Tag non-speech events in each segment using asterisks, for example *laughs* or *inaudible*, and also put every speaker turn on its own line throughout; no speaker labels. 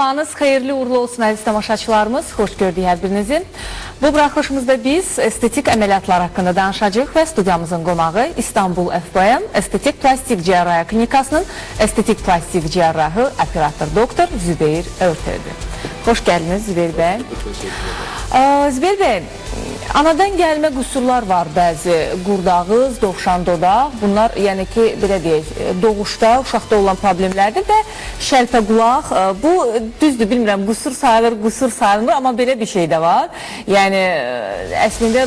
Sabahınız xeyirli uğurlu olsun əziz tamaşaçılarımız. Xoş gördük hər birinizin. Bu buraxılışımızda biz estetik əməliyyatlar haqqında danışacağıq və studiyamızın qonağı İstanbul FBM Estetik Plastik Cerrahiyyə Klinikasının estetik plastik cerrahı operator doktor Zübeyir Örterdir. Xoş gəldiniz Zübeyir bəy. Zübeyir bəy, anadan gəlmə qüsurlar var bəzi. Qurdağız, dovşan dodaq. Bunlar yəni ki, belə deyək, doğuşda, uşaqda olan problemlərdir və şəlpə qulaq. e, Bu düzdür, bilmirəm, qüsur sayılır, qüsur sayılmır, amma belə bir şey də var. Yəni e, əslində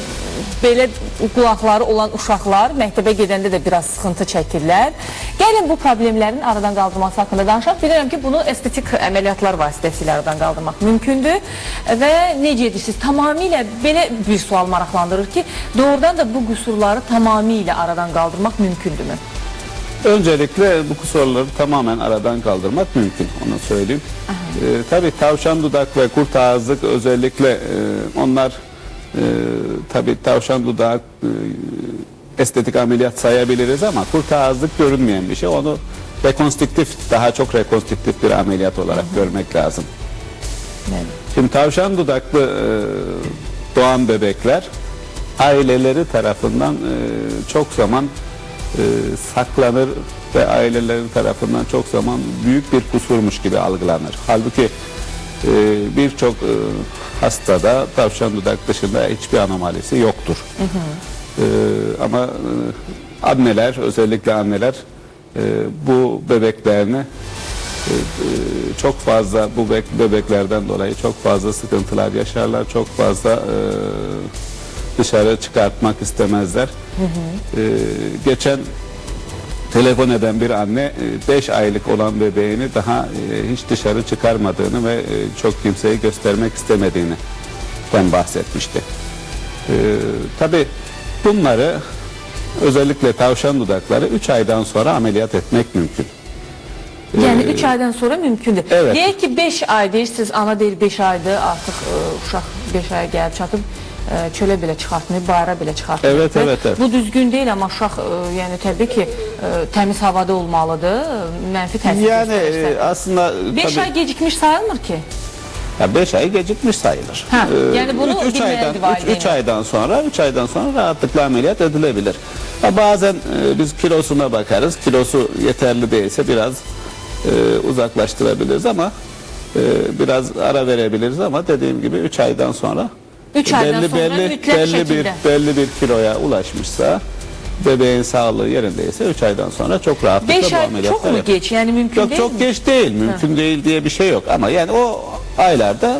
belə qulaqları olan uşaqlar məktəbə gedəndə də biraz sıxıntı çəkirlər. Gəlin bu problemlərin aradan qaldırılması haqqında danışaq. Bilirəm ki, bunu estetik əməliyyatlar vasitəsilə aradan qaldırmaq mümkündür və necə edirsiniz? Tamamilə belə bir sual maraqlandırır ki, doğrudan da bu qüsurları tamamilə aradan qaldırmaq mümkündürmü?
Öncelikle bu kusurları tamamen aradan kaldırmak mümkün. Onu söyleyeyim. Ee, tabii tavşan dudak ve kurt ağızlık özellikle e, onlar e, tabii tavşan dudak e, estetik ameliyat sayabiliriz ama kurt ağızlık görünmeyen bir şey. Onu rekonstrüktif, daha çok rekonstrüktif bir ameliyat olarak görmek lazım.
Evet.
Şimdi tavşan dudaklı e, doğan bebekler aileleri tarafından e, çok zaman e, saklanır ve ailelerin tarafından çok zaman büyük bir kusurmuş gibi algılanır. Halbuki e, birçok e, hastada tavşan dudak dışında hiçbir anomalisi yoktur. E, ama e, anneler özellikle anneler e, bu bebeklerini e, çok fazla bu bebek- bebeklerden dolayı çok fazla sıkıntılar yaşarlar. Çok fazla e, dışarı çıkartmak istemezler. E, geçen telefon eden bir anne 5 aylık olan bebeğini daha e, hiç dışarı çıkarmadığını ve e, çok kimseye göstermek istemediğini ben bahsetmişti. E, Tabi bunları özellikle tavşan dudakları 3 aydan sonra ameliyat etmek mümkün.
Yəni 3 aydan sonra mümkündür.
Evet.
Deyək ki 5 ay deyirsiniz, ana deyir 5 aydır, artıq e, uşaq 5 aya gəlib çatıb e, çölə belə çıxartmayıb, bayıra belə çıxartmayıb.
Evet, evet, evet.
Bu düzgün deyil amma uşaq e, yəni təbii ki e, təmiz havada olmalıdır, e, mənfi təsir
Yani
göstərirsə.
e, aslında
5
tabii-
ay gecikmiş sayılmır ki.
Ya 5 ay gecikmiş sayılır.
Ha, yani bunu
3
bilmeyen
aydan
bir valideyn
3 aydan sonra 3 aydan sonra rahatlıkla ameliyat edilebilir. Ha, bazen e, biz kilosuna bakarız. Kilosu yeterli değilse biraz e, uzaklaştırabiliriz ama e, biraz ara verebiliriz ama dediğim gibi 3 aydan sonra
Üç aydan
belli
sonra
belli
mütlak
belli bir belli bir kiloya ulaşmışsa bebeğin sağlığı yerindeyse 3 aydan sonra çok rahatlıkla
5
bu
ay
ameliyatlar
çok mu geç? Yani mümkün
Yok
değil
çok
mi?
geç değil, mümkün değil diye bir şey yok ama yani o aylarda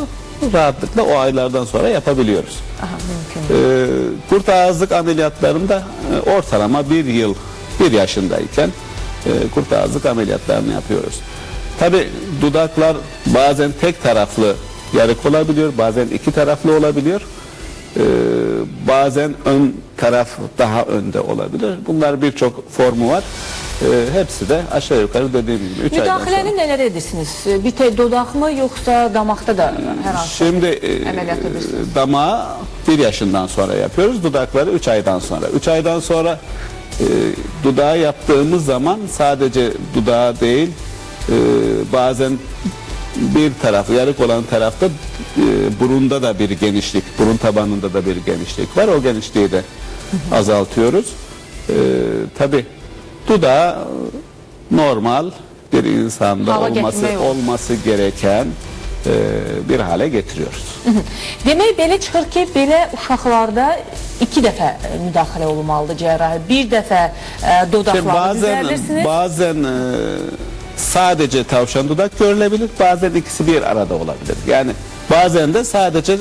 rahatlıkla o aylardan sonra yapabiliyoruz.
Aha, mümkün.
Ee, kurt ağızlık ameliyatlarında e, ortalama bir yıl, bir yaşındayken e, kurt ağızlık ameliyatlarını yapıyoruz. Tabi dudaklar bazen tek taraflı yarık olabiliyor, bazen iki taraflı olabiliyor. Ee, bazen ön taraf daha önde olabilir. Bunlar birçok formu var. Ee, hepsi de aşağı yukarı dediğim gibi 3 aydan sonra.
Müdaxiləni nələr edirsiniz? Bir tek dodaq mı yoksa damakta da hər hansı?
Şimdi e,
edirsiniz.
damağı bir yaşından sonra yapıyoruz. Dudakları 3 aydan sonra. 3 aydan sonra e, dudağı yaptığımız zaman sadece dudağı değil e, bazen bir tarafı yarık olan tarafta e, burunda da bir genişlik, burun tabanında da bir genişlik var. O genişliği de azaltıyoruz. E, Tabi dudağı normal bir insanda
Hava
olması
getirmək olur.
olması gereken e, bir hale getiriyoruz.
Demək belə çıxır ki, belə uşaqlarda iki dəfə müdaxilə olunmalıdır cərrahi. Bir dəfə e,
İşte
dodaqları
bazen
düzəldirsiniz.
bazen e, sadece tavşan dudak görülebilir, bazen ikisi bir arada olabilir. Yani bazen de sadece e,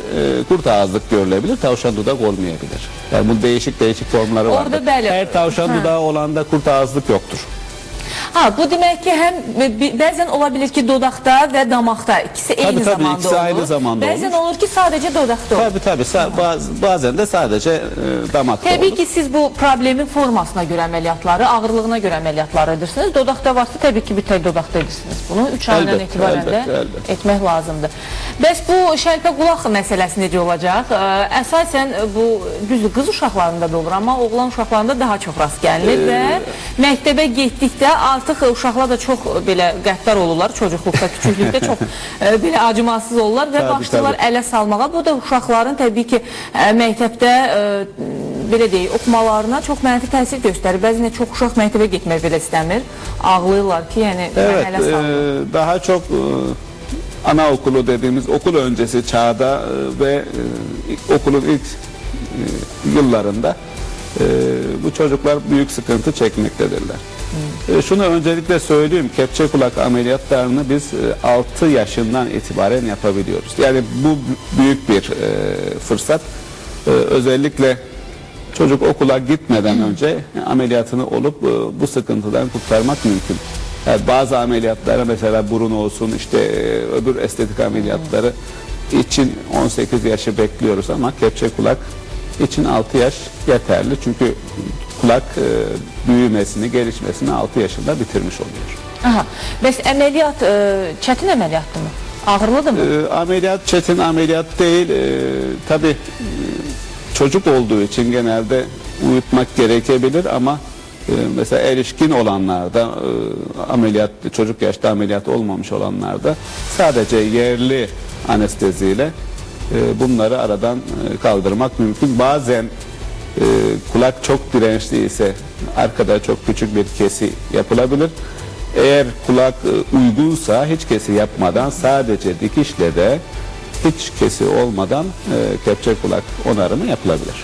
kurt ağızlık görülebilir, tavşan dudak olmayabilir. Yani bu değişik değişik formları
bəli.
Her tavşan
Ha.
dudağı olanda kurt ağızlık yoktur.
Ha, bu demək ki, həm e, bəzən ola bilir ki, dodaqda və damaqda ikisi eyni
tabii,
zamanda
ikisi
olur.
aynı zamanda
bəzən
olur.
olur ki, sadəcə dodaqda olur.
Tabi tabi baz- bazen de sadece e,
Təbii
olur.
ki, siz bu problemin formasına görə əməliyyatları, ağırlığına görə əməliyyatları edirsiniz. Dodaqda varsa təbii ki, bir tək dodaqda edirsiniz. Bunu 3 aydan etibarən də etmək lazımdır. Bəs bu şəlpə qulaq məsələsi necə olacaq? Ə, Əsasən bu düzdür qız uşaqlarında da olur, amma oğlan uşaqlarında daha çox rast gəlinir və məktəbə getdikdə az artıq uşaqlar da çox belə qəddar olurlar çocuqluqda, küçüklükdə çox e, belə acımasız olurlar və
Tabii,
başlayırlar
tabii.
ələ salmağa. Bu da uşaqların təbii ki, məktəbdə belə deyək, oxumalarına çox mənfi təsir göstərir. Bəzən çox uşaq məktəbə getmək belə istəmir. Ağlayırlar ki, yəni
Evet,
ələ
e, daha çok e, anaokulu dediğimiz okul öncesi çağda e, ve e, okulun ilk e, yıllarında e, bu çocuklar büyük sıkıntı çekmektedirler. E, şunu öncelikle söyleyeyim, kepçe kulak ameliyatlarını biz e, 6 yaşından itibaren yapabiliyoruz. Yani bu büyük bir e, fırsat. E, özellikle çocuk okula gitmeden önce ameliyatını olup e, bu sıkıntıdan kurtarmak mümkün. Yani bazı ameliyatlara mesela burun olsun işte e, öbür estetik ameliyatları için 18 yaşı bekliyoruz ama kepçe kulak için 6 yaş yeterli. Çünkü kulak e, büyümesini, gelişmesini 6 yaşında bitirmiş oluyor.
Aha. Bəs əməliyyat ə, çətin əməliyyatdırmı? Ağırlıdır mı?
E, ameliyat çetin ameliyat değil. E, tabii e, çocuk olduğu için genelde uyutmak gerekebilir ama e, mesela erişkin olanlarda e, ameliyat çocuk yaşta ameliyat olmamış olanlarda sadece yerli anesteziyle e, bunları aradan e, kaldırmak mümkün. Bazen e, kulak çok dirençli ise arkada çok küçük bir kesi yapılabilir. Eğer kulak e, uygunsa hiç kesi yapmadan sadece dikişle de hiç kesi olmadan e, kepçe kulak onarımı yapılabilir.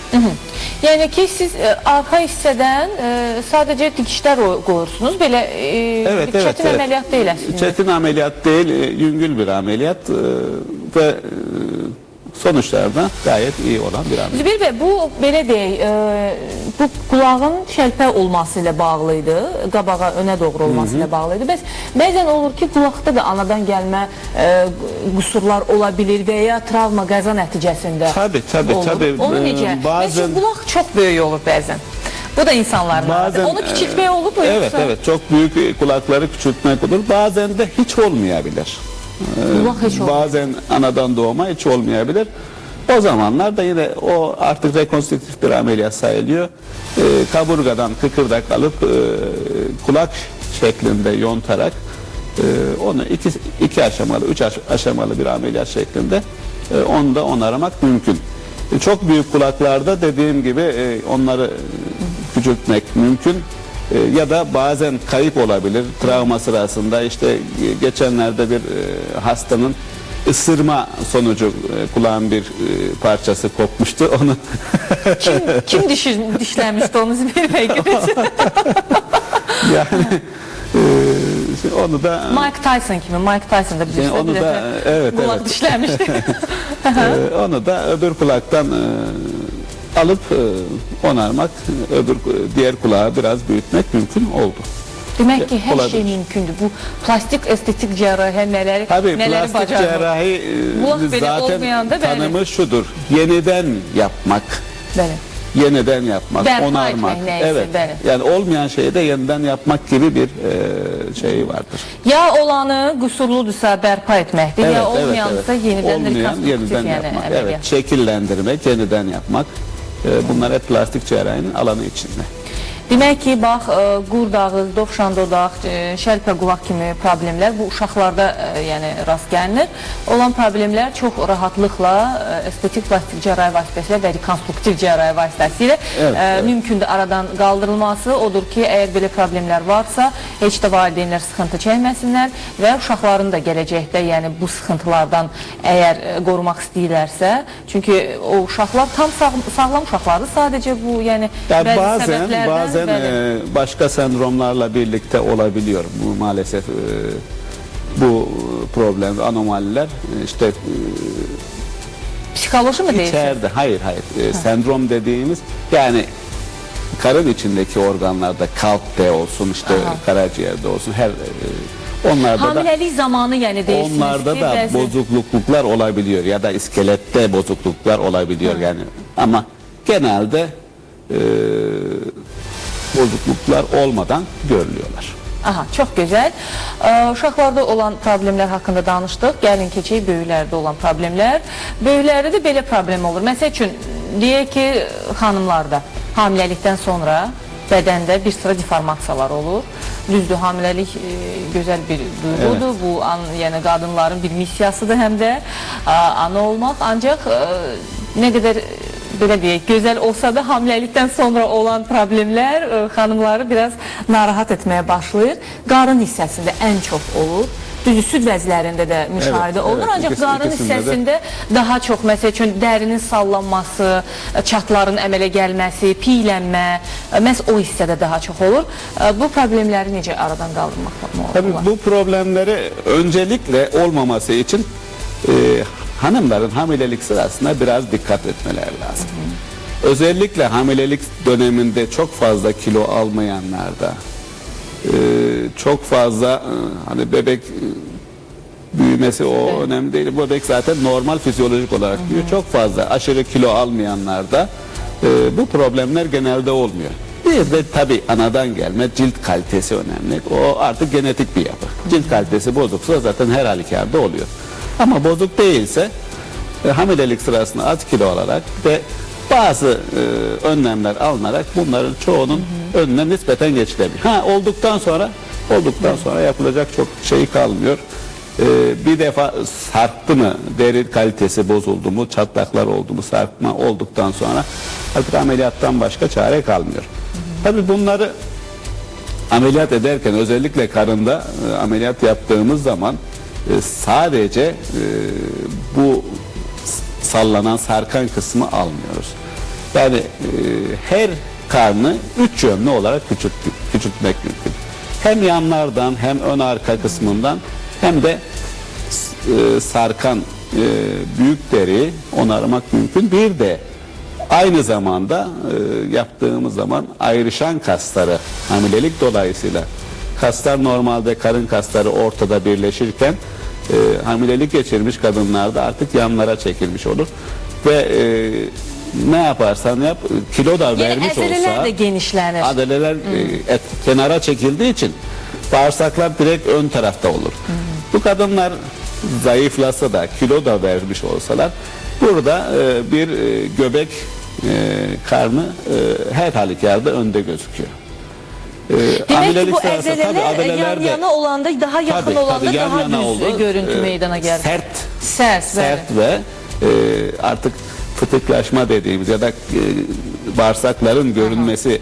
Yəni ki, siz ə, arxa hissədən ə, sadəcə dikişlər o- qoyursunuz. Belə ə, bir çətin əməliyyat deyil əslində.
Çetin ameliyat değil, e, yüngül bir ameliyat e, ve e, sonuçlarda gayet iyi olan bir ameliyat.
Zübeyir bəy, bu belə deyək, ə, bu qulağın şəlpə olması ilə bağlı idi, qabağa önə doğru olması ilə bağlı idi. Bəs bəzən olur ki, qulaqda da anadan gəlmə ə, qüsurlar ola bilir və ya travma qəza nəticəsində
Tabii, tabii,
olur.
tabii.
Onu
Ee,
necə?
bazen-
Bazen... qulaq çox böyük olur bəzən. Bu da insanların adı. Onu kiçiltmək olur mu
Evet
yoksa?
evet çok büyük kulakları küçültmek olur. Bazen de hiç olmayabilir.
Kulak hiç.
Bazen anadan doğma hiç olmayabilir. O zamanlar da yine o artık rekonstrüktif bir ameliyat sayılıyor. Ee, kaburgadan kıkırdak alıp e, kulak şeklinde yontarak e, onu iki, iki aşamalı, üç aş- aşamalı bir ameliyat şeklinde e, onu da onaramak mümkün. E, Çok büyük kulaklarda dediğim gibi e, onları küçültmek mümkün. E, ya da bazen kayıp olabilir. Travma sırasında işte e, geçenlerde bir e, hastanın ısırma sonucu e, kulağın bir parçası kopmuştu. *laughs* Onu
Kim, kim dişir, dişləmişdi onu görəcək? *laughs*
yani e, onu da
Mike Tyson kimi. Mike Tyson da
Yani
bilirsə
onu
bir
da, evet,
qulaq
evet.
dişləmişdi. *laughs*
e, onu da öbür kulaktan e, alıp e, onarmak, öbür diğer kulağı biraz büyütmek mümkün oldu.
Demək ki, hər
Olabilir.
şey mümkündür. Bu plastik estetik cerrahi nələri,
Tabii
nələri
plastik
bacarır.
cerrahi e, zaten tanımı şudur. Yeniden yapmak.
Bəli.
Yeniden yapmak,
Berpa
onarmak.
neyse,
evet.
bəli.
Yani olmayan şeyi de yeniden yapmak gibi bir e, şey vardır.
Ya olanı qüsurludursa bərpa etməkdir, ya olmayansa yenidən
Olmayan
rekonstruktiv
yeniden
yəni
yapmak. Evet, şekillendirmek, yeniden yapmak. E, bunlar hep plastik cerrahinin alanı içinde.
Demək ki, bax, ə, qur dağı, dovşan dodaq, ə, şəlpə qulaq kimi problemlər bu uşaqlarda ə, yəni rast gəlinir. Olan problemlər çox rahatlıqla estetik plastik cərrahi vasitəsilə və rekonstruktiv cərrahi vasitəsilə
Evet, evet.
mümkündür aradan qaldırılması. Odur ki, əgər belə problemlər varsa, heç də valideynlər sıxıntı çəkməsinlər və uşaqların da gələcəkdə, yəni bu sıxıntılardan əgər qorumaq istəyirlərsə, çünki o uşaqlar tam sağ, sağlam uşaqlardır. Sadəcə bu, yəni bəzi
bazen
səbəblərdən
bazen e, başka sendromlarla birlikte olabiliyor. Bu maalesef e, bu problem anomaliler işte e,
Psixoloji mi deyirsən?
içeride hayır hayır e, sendrom dediğimiz yani karın içindeki organlarda kalpte olsun işte
Aha.
karaciğerde olsun her e, onlarda da
Hamiləlik zamanı yəni deyirsiniz
onlarda da
bəzi-
bozukluklar olabiliyor ya da iskelette bozukluklar olabiliyor yani ama genelde e, bozukluklar olmadan görülüyorlar.
Aha, çox gözəl. Ə, Uşaqlarda olan problemlər haqqında danışdıq. Gəlin keçək böyüklərdə olan problemlər. Böyüklərdə də belə problem olur. Məsəl üçün deyək ki, xanımlarda hamiləlikdən sonra bədəndə bir sıra deformasiyalar olur. düzdür, hamiləlik e, gözəl bir duyğudur. Bu an, yəni qadınların bir missiyasıdır həm də a, ana olmaq. Ancaq e, nə qədər belə deyək, gözəl olsa da hamiləlikdən sonra olan problemlər e, xanımları biraz narahat etməyə başlayır. Qarın hissəsində ən çox olur. Düzü süd vəzlərində də müşahidə
Evet,
olunur.
evet,
Ancaq qarın
də-
hissəsində daha çox məsəl üçün dərinin sallanması, çatların əmələ gəlməsi, piylənmə, məhz o hissədə daha çox olur. Bu problemləri necə aradan qaldırmaq olar?
Tabii bu problemleri öncelikle olmaması için e, hanımların hamilelik sırasında biraz dikkat etmeleri lazım. Özellikle hamilelik döneminde çok fazla kilo almayanlarda, e, çok fazla e, hani bebek e, büyümesi o önemli değil. Bebek zaten normal fizyolojik olarak büyüyor. Çok fazla aşırı kilo almayanlarda e, bu problemler genelde olmuyor. Bir de tabi anadan gelme cilt kalitesi önemli. O artık genetik bir yapı. Cilt kalitesi bozuksa zaten her halükarda oluyor. *laughs* Ama bozuk değilse e, hamilelik sırasında az kilo alarak ve bazı e, önlemler alınarak bunların çoğunun önüne nispeten geçilebilir. Ha olduktan sonra olduktan sonra yapılacak çok şey kalmıyor. E, bir defa sarktı mı, deri kalitesi bozuldu mu, çatlaklar oldu mu, sarkma olduktan sonra artık ameliyattan başka çare kalmıyor. Tabii bunları ameliyat ederken özellikle karında e, ameliyat yaptığımız zaman sadece e, bu sallanan sarkan kısmı almıyoruz. Yani e, her karnı üç yönlü olarak küçült, küçültmek mümkün. Hem yanlardan hem ön arka kısmından hem de e, sarkan büyük deriyi onarmak mümkün. Bir de Aynı zamanda yaptığımız zaman ayrışan kasları hamilelik dolayısıyla kaslar normalde karın kasları ortada birleşirken e, hamilelik geçirmiş kadınlarda artık yanlara çekilmiş olur ve e, ne yaparsan yap kilo da
Yəni
vermiş olsa
də genişlənir.
adeleler e, et, kenara çekildiği için bağırsaklar direkt ön tarafta olur. Bu kadınlar zayıflasa da kilo da vermiş olsalar burada e, bir e, göbek e, karnı e, her halükarda önde gözüküyor. E,
Demək ki, bu
adeleler
yan yana olanda, daha yaxın
tabii, tabii yan
daha
yana
düz
oldu.
görüntü
E,
meydana gəlir.
Sert sert
bəli.
ve e, artık fıtıklaşma dediğimiz ya da e, bağırsakların görünmesi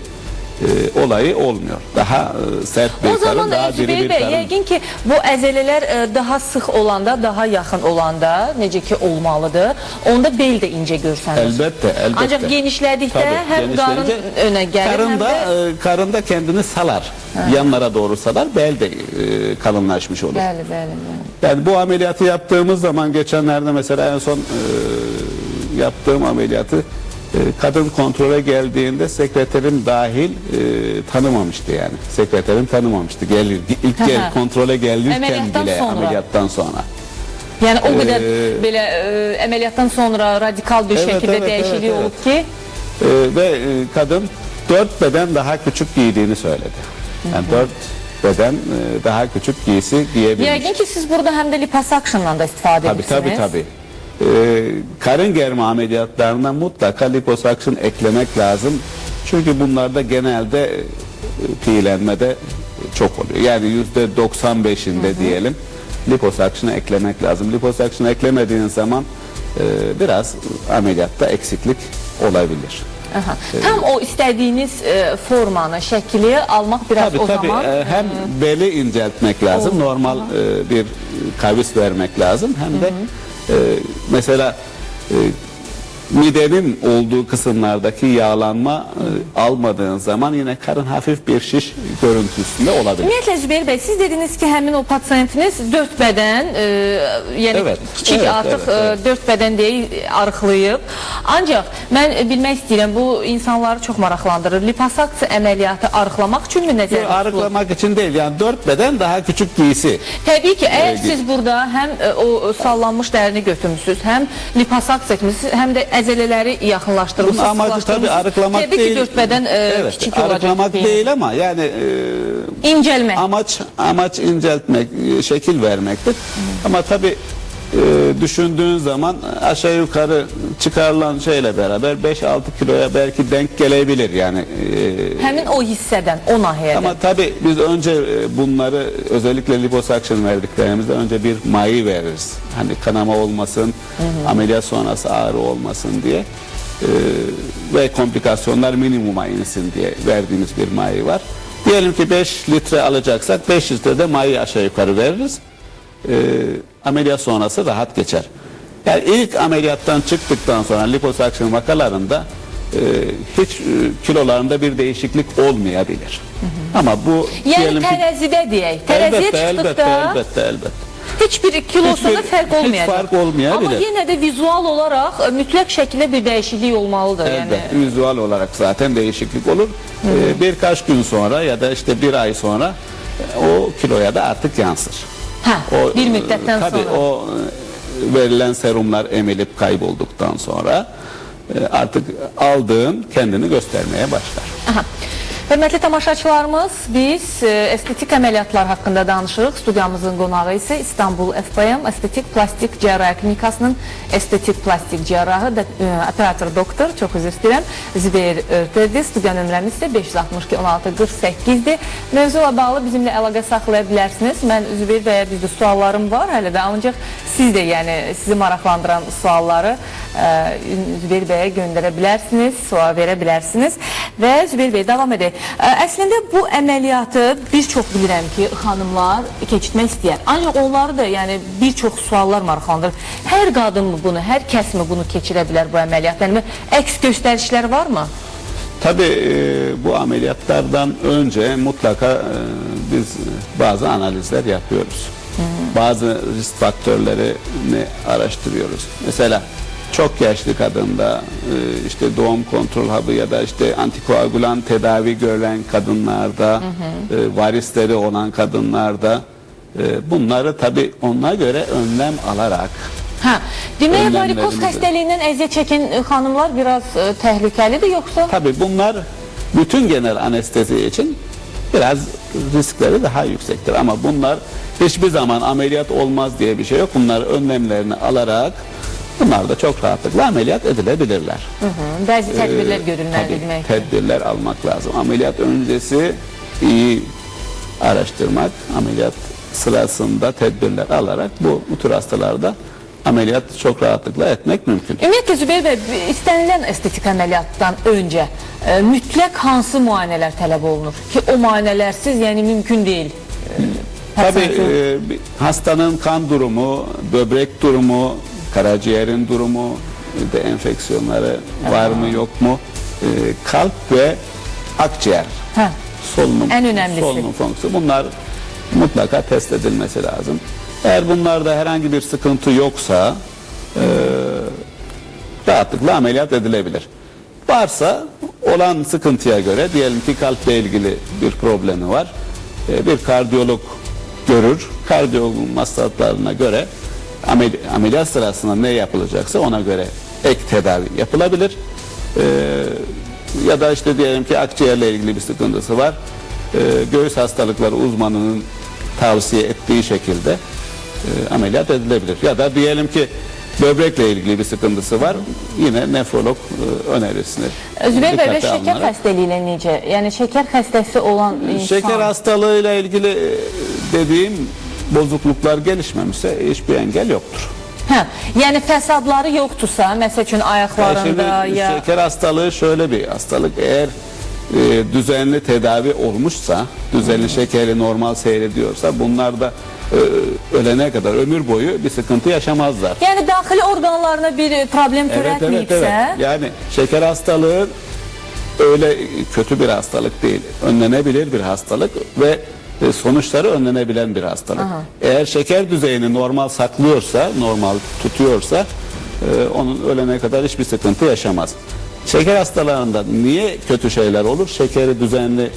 e, olayı olmuyor. Daha e, sert bir
O zaman
karın, daha diri bir
bəy,
karın.
yəqin ki, bu əzələlər e, daha sıx olanda, daha yaxın olanda, necə ki olmalıdır, onda bel də incə görsənir.
Elbette, elbette.
Ancaq genişlədikdə
Tabii,
həm qarın
genişleyince
önə gəlir, həm
da,
də...
e, karın da kendini salar. Yanlara doğru salar, bel de e, kalınlaşmış olur.
Bəli, bəli, bəli.
Yani bu ameliyatı yaptığımız zaman geçenlerde mesela en son e, yaptığım ameliyatı kadın kontrole geldiğinde sekreterim dahil e, tanımamıştı yani. Sekreterim tanımamıştı. Gelir ilk gel kontrole gelirken
Ameliyattan
bile
sonra.
ameliyattan sonra.
Yəni o qədər
Ee,
belə e, əməliyyatdan sonra radikal bir
Evet,
şəkildə
evet,
dəyişiklik
evet,
olub ki,
E, ve e, kadın dört beden daha küçük giydiğini söyledi. Yani dört beden e, daha küçük giysi giyebilmiş.
yəqin ki siz burada həm də liposakşından da istifadə
Tabii
edirsiniz.
tabii tabii. Ee, karın germe ameliyatlarına mutlaka liposakşın eklemek lazım. Çünkü bunlarda genelde e, piğlenmede çok oluyor. Yani yüzde 95'inde diyelim liposakşını eklemek lazım. Liposakşını eklemediğin zaman e, biraz ameliyatta eksiklik olabilir.
Aha. Tam o istədiyiniz e, formanı, şəkli almaq biraz
Tabii
o
tabii
zaman
e, hem beli inceltmek lazım, normal e, bir kavis vermek lazım hem de e, mesela e, midenin olduğu kısımlardaki yağlanma e, almadığın zaman yine karın hafif bir şiş görüntüsünde olabilir.
Ümumiyyətlə Zübeyir bəy, siz dediniz ki, həmin o pasiyentiniz dörd bədən, e, yəni
Evet,
kiçik
evet,
artıq
evet, evet.
e, dörd bədən deyil arıqlayıb. Ancaq mən e, bilmək istəyirəm, bu insanları çox maraqlandırır. Liposaksiya əməliyyatı arıqlamaq üçünmü nəzərdə tutulur?
Arıklamak için değil yani dört beden daha küçük giysi.
Təbii ki, əgər siz burada həm e, o sallanmış dərini götürmüsünüz, həm liposaksiya etmisiniz, həm də əzələləri yaxınlaşdırmısınız,
Bunun amacı tabii arıklamak
Təbii
değil.
ki, dörd bədən e,
evet,
kiçik olacaq.
arıklamak değil ama yani e,
İncəlmək.
Amaç amaç inceltmek, şekil vermektir. Ama tabi e, düşündüğün zaman aşağı yukarı çıkarılan şeyle beraber 5-6 kiloya belki denk gelebilir yani. e,
Həmin o hissədən, o nahiyədən.
ama tabii biz önce e, bunları özellikle liposuction verdiklerimizde önce bir mayı veririz. Hani kanama olmasın, ameliyat sonrası ağrı olmasın diye e, ve komplikasyonlar minimuma insin diye verdiğimiz bir mayı var. Diyelim ki 5 litre alacaksak 5 litre de mayı aşağı yukarı veririz. E, ameliyat sonrası rahat geçer. Yani ilk ameliyattan çıktıktan sonra liposuction vakalarında e, hiç e, kilolarında bir değişiklik olmayabilir. Ama bu
Yəni
diyelim ki
tərəzidə deyək, tərəziyə
elbette elbette elbette elbette.
heç bir kilosunda
Hiçbir-
fərq
hiç
olmayacaq.
fark olmayabilir.
Amma yenə də vizual olaraq e, mütləq şəkildə bir dəyişiklik olmalıdır.
Elbette
Yəni
vizüel olarak zaten değişiklik olur. Ee, birkaç gün sonra ya da işte bir ay sonra e, o kiloya da artık yansır.
Hə,
O,
bir müddətdən
tabii
sonra.
o e, verilen serumlar emilip kaybolduktan sonra e, artık aldığın kendini göstermeye başlar.
Aha. Hörmətli tamaşaçılarımız, biz e, estetik əməliyyatlar haqqında danışırıq. Studiyamızın qonağı isə İstanbul FPM Estetik Plastik Cərrahiyyə Klinikasının estetik plastik cərrahı, e, operator doktor, çox üzr istəyirəm, Zübeyir Örtədi. Studiya nömrəmiz isə 562 16 48-dir. Mövzula bağlı bizimlə əlaqə saxlaya bilərsiniz. Mən Zübeyir bəyə bizdə suallarım var hələ də, ancaq siz də yəni sizi maraqlandıran sualları e, Zübeyir bəyə göndərə bilərsiniz, sual verə bilərsiniz və Zübeyir bəy davam edək. Ə, Əslində bu əməliyyatı bir çox bilirəm ki, xanımlar keçirmək istəyər. Ancaq onları da yəni bir çox suallar maraqlandırır. Hər qadın mı bunu, hər kəs mi bunu keçirə bilər bu əməliyyat? Yəni əks göstərişlər varmı?
Tabii e, bu ameliyatlardan önce mutlaka e, biz bazı analizler yapıyoruz. Bazı risk faktörlerini araştırıyoruz. Mesela çok yaşlı kadında e, işte doğum kontrol hapı ya da işte antikoagülan tedavi gören kadınlarda, e, varisleri olan kadınlarda e, bunları tabii ona göre önlem alarak.
Demək
Önləmlərimizi-
varikoz xəstəliyindən əziyyət çəkən xanımlar biraz təhlükəlidir yoxsa?
Tabii bunlar bütün genel anestezi için biraz riskleri daha yüksektir. Ama bunlar hiçbir zaman ameliyat olmaz diye bir şey yok. Bunlar önlemlerini alarak bunlar da çok rahatlıkla ameliyat edilebilirler.
Hı -hı. Bəzi tədbirlər görülməlidir
Tabii
demək.
tedbirler almak lazım. Ameliyat öncesi iyi araştırmak, ameliyat sırasında tedbirler alarak bu, bu tür hastalarda ameliyat çok rahatlıkla etmek mümkün.
Ümumiyyətlə Zübeyir bəy, istənilən estetik əməliyyatdan öncə e, mütləq hansı müayinələr tələb olunur ki, o müayinələrsiz yəni mümkün deyil. e,
Tabii e, hastanın kan durumu, böbrek durumu, karaciğerin durumu, de enfeksiyonları var mı yok mu, e, kalp ve akciğer,
Hə.
solunum,
En önemlisi.
solunum fonksiyonu bunlar mutlaka test edilmesi lazım. Eğer bunlarda herhangi bir sıkıntı yoksa e, rahatlıkla ameliyat edilebilir. Varsa olan sıkıntıya göre diyelim ki kalple ilgili bir problemi var. E, bir kardiyolog görür. Kardiyolog hastalıklarına göre amel- ameliyat sırasında ne yapılacaksa ona göre ek tedavi yapılabilir. E, ya da işte diyelim ki akciğerle ilgili bir sıkıntısı var. E, göğüs hastalıkları uzmanının tavsiye ettiği şekilde e, ameliyat edilebilir. Ya da diyelim ki böbrekle ilgili bir sıkıntısı var. Yine nefrolog e, önerisini
bəy, və
dikkate
şəkər
alınarak.
ilə necə? Yəni şəkər xəstəsi olan insan.
Şeker hastalığıyla ilgili e, dediğim bozukluklar gelişmemişse hiçbir engel yoktur.
Hə, yəni fəsadları yoxdursa, məsəl üçün ayaqlarında
şimdi
ya
şeker hastalığı şöyle bir hastalık. Eğer e, düzenli tedavi olmuşsa, düzenli şekeri normal seyrediyorsa bunlar da e, ölene kadar ömür boyu bir sıkıntı yaşamazlar.
yəni daxili orqanlarına bir problem
Evet evet
törətməyibsə,
evet. Yani şeker hastalığı öyle kötü bir hastalık değil. Önlenebilir bir hastalık ve sonuçları önlenebilen bir hastalık. Eğer şeker düzeyini normal saklıyorsa, normal tutuyorsa e, onun ölene kadar hiçbir sıkıntı yaşamaz. Şeker hastalarında niye kötü şeyler olur? Şekeri düzenli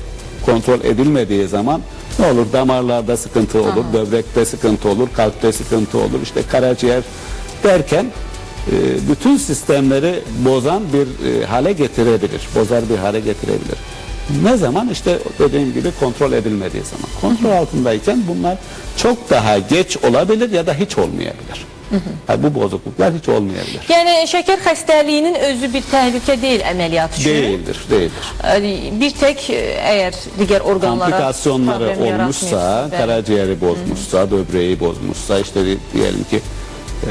kontrol edilmediği zaman ne olur? Damarlarda sıkıntı olur, böbrekte sıkıntı olur, kalpte sıkıntı olur, işte karaciğer derken e, bütün sistemleri bozan bir e, hale getirebilir. Bozar bir hale getirebilir. Ne zaman? işte dediğim gibi kontrol edilmediği zaman. Kontrol altındayken bunlar çok daha geç olabilir ya da hiç olmayabilir. Ha, bu bozukluklar hiç olmayabilir.
Yəni şəkər xəstəliyinin özü bir təhlükə deyil əməliyyat üçün.
Değildir, değildir.
Bir tek e, eğer diğer organlara
komplikasyonları olmuşsa, karaciğeri bozmuşsa, böbreği bozmuşsa, işte di- diyelim ki e,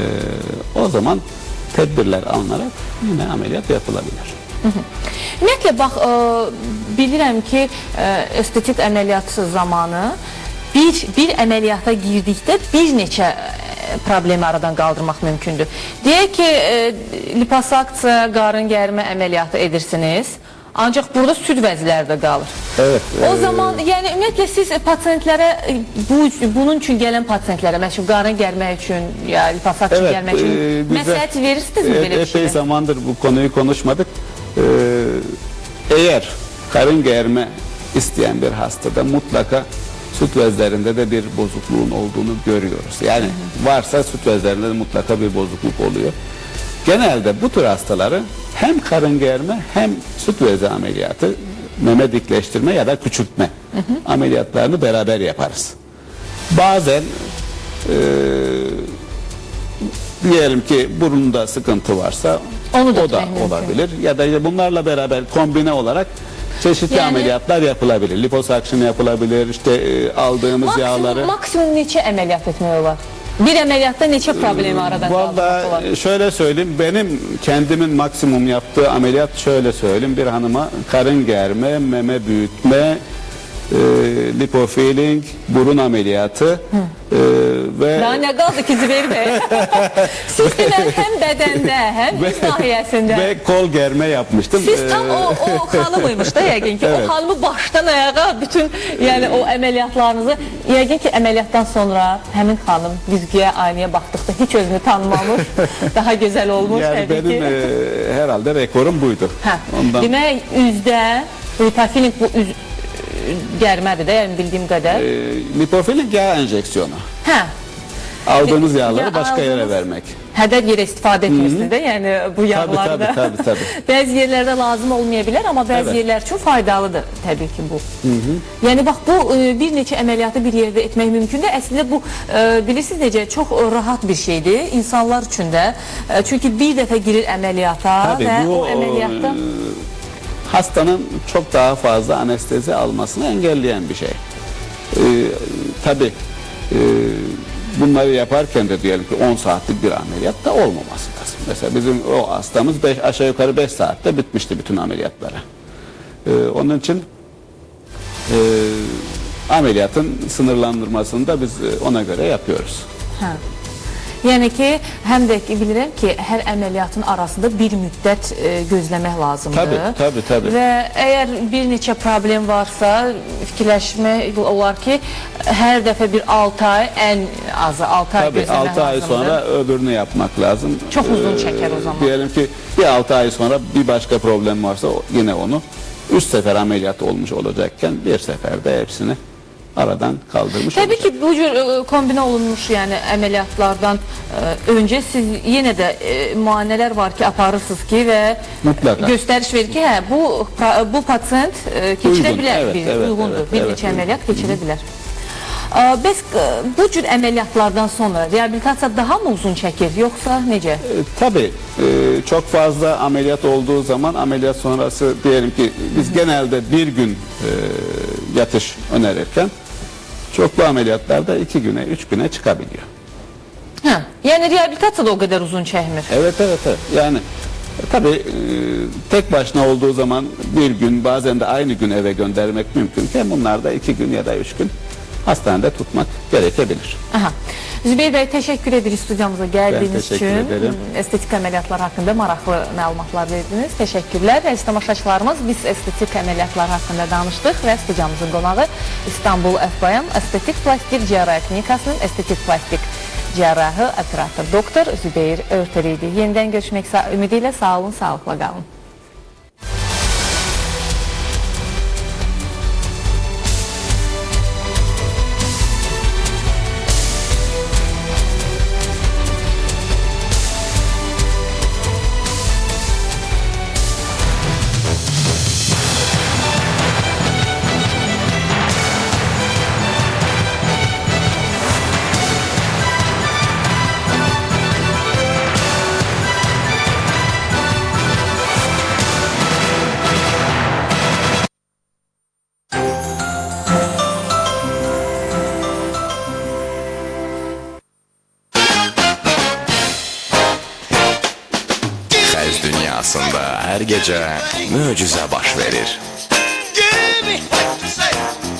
o zaman tedbirler alınarak yine ameliyat yapılabilir.
Ümumiyyətlə bax ə, bilirəm ki, ə, estetik əməliyyat zamanı bir bir əməliyyata girdikdə bir neçə ə, problemi aradan qaldırmaq mümkündür. Deyək ki, ə, liposuksiya, qarın gərmə əməliyyatı edirsiniz. Ancaq burada süd vəzləri də qalır.
Evet.
O
e,
zaman yəni ümumiyyətlə siz pasientlərə e, bu bunun üçün gələn pasientlərə məsələn qarın gərmək üçün ya liposuksiya
Evet,
gərmək üçün
e,
məsləhət verirsinizmi
e,
belə bir
epey
şeydə?
zamandır bu konuyu konuşmadık. E, eğer karın germe isteyen bir hastada mutlaka süt bezlerinde de bir bozukluğun olduğunu görüyoruz. Yani varsa süt bezlerinde de mutlaka bir bozukluk oluyor. Genelde bu tür hastaları hem karın germe hem süt bezi ameliyatı meme dikleştirme ya da küçültme ameliyatlarını beraber yaparız. Bazen e, diyelim ki burunda sıkıntı varsa
Onu da
o da olabilir ya da işte bunlarla beraber kombine olarak çeşitli
Yani-
ameliyatlar yapılabilir. Liposuction yapılabilir. işte e, aldığımız
Maksimum,
yağları.
maksimum neçə əməliyyat etmək olar? Bir əməliyyatda neçə problemi olar?
Valla şöyle söyleyeyim benim kendimin maksimum yaptığı ameliyat şöyle söyleyeyim bir hanıma karın germe, meme büyütme, e, lipofilling, burun ameliyatı e, ve
Daha nə qaldı ki Zübeyir bəy? *laughs* Siz deməli həm bədəndə, həm üz nahiyəsində.
ve kol germe yapmıştım.
Siz tam o, o xanımıymış da yəqin ki.
Evet.
O xanımı başdan ayağa bütün yəni o əməliyyatlarınızı yəqin ki əməliyyatdan sonra həmin xanım güzgüyə, aynaya baxdıqda heç özünü tanımamış, *laughs* daha gözəl olmuş
yani
təbii
benim
ki.
e, herhalde rekorum buydu.
Hə.
Ondan
Demək üzdə lipofiling bu üz gərmədir də, yəni bildiyim qədər.
e, lipofilling yağ enjeksiyonu.
Hə.
Aldığımız
Ya
yağları başka yere
aldığımız-
vermek.
Hədər yerə istifadə etmirsiniz də, yəni bu yağlarda.
tabii, tabii, tabii. *laughs*
bəzi yerlərdə lazım olmaya bilər, amma bəzi
Evet.
yerlər üçün faydalıdır təbii ki bu. Yəni bax bu e, bir neçə əməliyyatı bir yerdə etmək mümkündür. Əslində bu e, bilirsiniz necə çox rahat bir şeydir insanlar üçün də. E, Çünki bir dəfə girir əməliyyata
Tabii
və
bu
o əməliyyatda
e, hastanın çok daha fazla anestezi almasını engelleyen bir şey. E, tabii e, bunları yaparken de diyelim ki 10 saatlik bir ameliyat da olmaması lazım. Mesela bizim o hastamız beş, aşağı yukarı 5 saatte bitmişti bütün ameliyatları. E, onun için e, ameliyatın sınırlandırmasını da biz e, ona göre yapıyoruz.
Hə. Yəni ki, həm də ki, bilirəm ki, hər əməliyyatın arasında bir müddət e, gözləmək lazımdır.
Tabii, tabii, tabii.
Və əgər bir neçə problem varsa, fikirləşmək olar ki, hər dəfə bir 6 ay, ən azı 6 ay
Tabii
gözləmək
6 ay
lazımdır.
sonra öbürünü yapmak lazım.
Çok uzun
Ee,
çeker o zaman.
Diyelim ki bir 6 ay sonra bir başka problem varsa yine onu üst sefer ameliyat olmuş olacakken bir seferde hepsini aradan kaldırmış
Təbii
olacak.
ki, bu cür e, kombinə olunmuş yəni əməliyyatlardan e, öncə siz yenə də e, müayinələr var ki, aparırsınız ki və
Mutlaka.
göstəriş verir ki, hə, bu bu keçirə
Uyğun,
bilər,
evet,
bir,
evet,
uyğundur.
evet,
bir
evet,
neçə bilər. Ə, Bəs bu cür əməliyyatlardan sonra reabilitasiya daha mı uzun çəkir, yoxsa necə?
E, tabii e, çok fazla ameliyat olduğu zaman ameliyat sonrası diyelim ki biz genelde bir gün e, yatış önerirken çoklu ameliyatlarda iki güne üç güne çıkabiliyor.
Hə, yəni reabilitasiya da o qədər uzun çəkmir.
Evet evet evet. Yani e, tabii e, tek başına olduğu zaman bir gün bazen de aynı gün eve göndermek mümkünken bunlar da iki gün ya da üç gün hastanede tutmak gerekebilir.
Aha. Zübeyir edirik studiyamıza gəldiyiniz
təşəkkür
üçün.
ederim.
Estetik əməliyyatlar haqqında maraqlı məlumatlar verdiniz. Təşəkkürlər. Əziz tamaşaçılarımız, biz estetik əməliyyatlar haqqında danışdıq və studiyamızın qonağı İstanbul FBM Estetik Plastik Cerrahi Klinikasının estetik plastik cərrahı operator doktor Zübeyir Örtər idi. Yenidən görüşmək ümidi ilə sağ olun, sağlıqla qalın.
Não Meu desabafo.